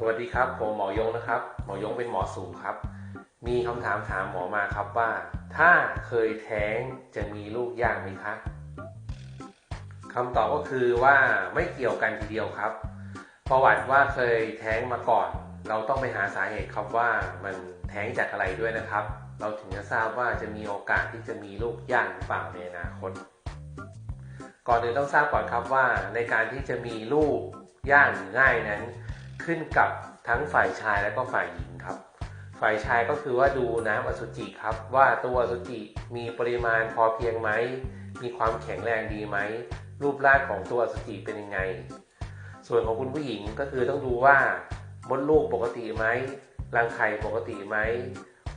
สวัสดีครับ ผมหมอยงนะครับ หมอยงเป็นหมอสูงครับ มีคำถามถามหมอมาครับว่า ถ้าเคยแท้งจะมีลูกยากไหมคะคำตอบก็คือว่าไม่เกี่ยวกันทีเดียวครับ ประวัติว่าเคยแท้งมาก่อน เราต้องไปหาสาเหตุครับว่ามันแท้งจากอะไรด้วยนะครับ เราถึงจะทราบว่าจะมีโอกาสที่จะมีลูกยากหรือเปล่าในอนาคต ก่อนอื่นต้องทราบก่อนครับว่าในการที่จะมีลูกยากหรือง่ายนั้น ขึ้นกับทั้งฝ่ายชายและก็ฝ่ายหญิงครับ ฝ่ายชายก็คือว่าดูน้ำอสุจิครับ ว่าตัวอสุจิมีปริมาณพอเพียงไหม มีความแข็งแรงดีไหม รูปร่างของตัวอสุจิเป็นยังไง ส่วนของคุณผู้หญิงก็คือต้องดูว่ามดลูกปกติไหมรังไข่ปกติไหม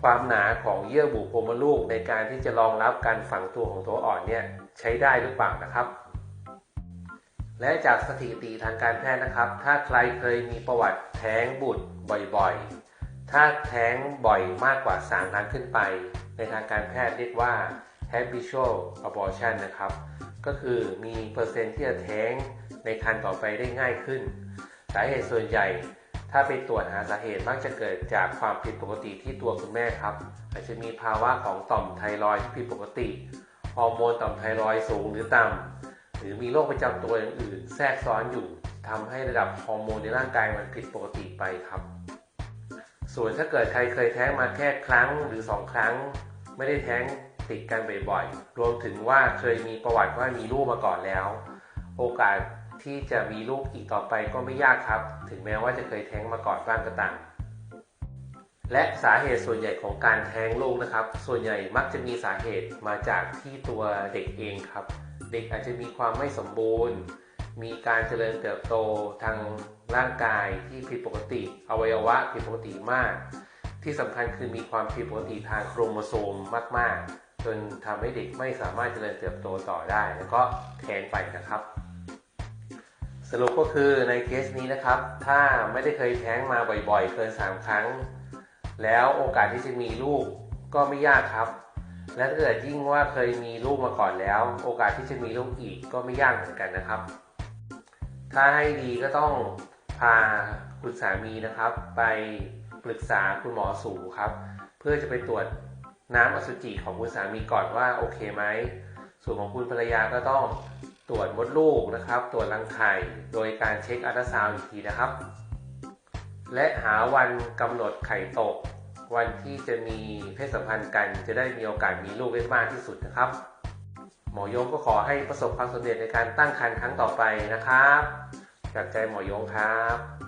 ความหนาของเยื่อบุโพรงมดลูกในการที่จะรองรับการฝังตัวของตัวอ่อนเนี่ยใช้ได้หรือเปล่านะครับ และจากสถิติทางการแพทย์นะครับ ถ้าใครเคยมีประวัติแท้งบุตรบ่อยๆ ถ้าแท้งบ่อยมากกว่า 3 ครั้งขึ้นไป ในทางการแพทย์เรียกว่า habitual abortion นะครับ ก็คือมีเปอร์เซ็นต์ที่จะแท้งในคันต่อไปได้ง่ายขึ้น สาเหตุส่วนใหญ่ถ้าไปตรวจหาสาเหตุมักจะเกิดจากความผิดปกติที่ตัวคุณแม่ครับ อาจจะมีภาวะของต่อมไทรอยด์ที่ผิดปกติ ฮอร์โมนต่อมไทรอยด์สูงหรือต่ำ หรือมีโรคประจำตัวอย่างอื่น แทรกซ้อนอยู่ทำให้ระดับฮอร์โมนในร่างกายมันผิดปกติไปครับ ส่วนถ้าเกิดใครเคยแท้งมาแค่ครั้งหรือ 2 ครั้ง ไม่ได้แท้งติดกันบ่อยๆ รวมถึงว่าเคยมีประวัติว่ามีลูกมาก่อนแล้ว โอกาสที่จะมีลูกอีกต่อไปก็ไม่ยากครับ ถึงแม้ว่าจะเคยแท้งมาก่อนบ้างก็ตาม และสาเหตุส่วนใหญ่ของการแท้งลูกนะครับ ส่วนใหญ่มักจะมีสาเหตุมาจากที่ตัวเด็กเองครับ เด็กอาจจะมีความไม่สมบูรณ์ มีการเจริญเติบโตทางร่างกายที่ผิดปกติอวัยวะผิดปกติมาก ที่สำคัญคือมีความผิดปกติทางโครโมโซมมาก ๆ จนทำให้เด็กไม่สามารถเจริญเติบโตต่อได้ แล้วก็แท้งไปนะครับ สรุปก็คือในเคสนี้นะครับ ถ้าไม่ได้เคยแท้งมาบ่อยๆ เกิน 3 ครั้ง แล้วโอกาสที่จะมีลูกก็ไม่ยากครับ และถ้าเกิดยิ่งว่าเคยมีลูกมาก่อนแล้ว โอกาสที่จะมีลูกอีกก็ไม่ยากเหมือนกันนะครับ ถ้าให้ดีก็ต้องพาคุณสามีนะครับ ไปปรึกษาคุณหมอสูครับ เพื่อจะไปตรวจน้ำอสุจิของคุณสามีก่อนว่าโอเคไหมส่วนของคุณภรรยาก็ต้องตรวจมดลูกนะครับ ตรวจรังไข่โดยการเช็คอัลตราซาวด์อีกทีนะครับ และหาวันกำหนดไข่ตก วันที่จะมีเพศสัมพันธ์กัน จะได้มีโอกาสมีลูกได้มากที่สุดนะครับ หมอยงก็ขอให้ประสบความสำเร็จในการตั้งครรภ์ครั้งต่อไปนะครับ จากใจหมอยงครับ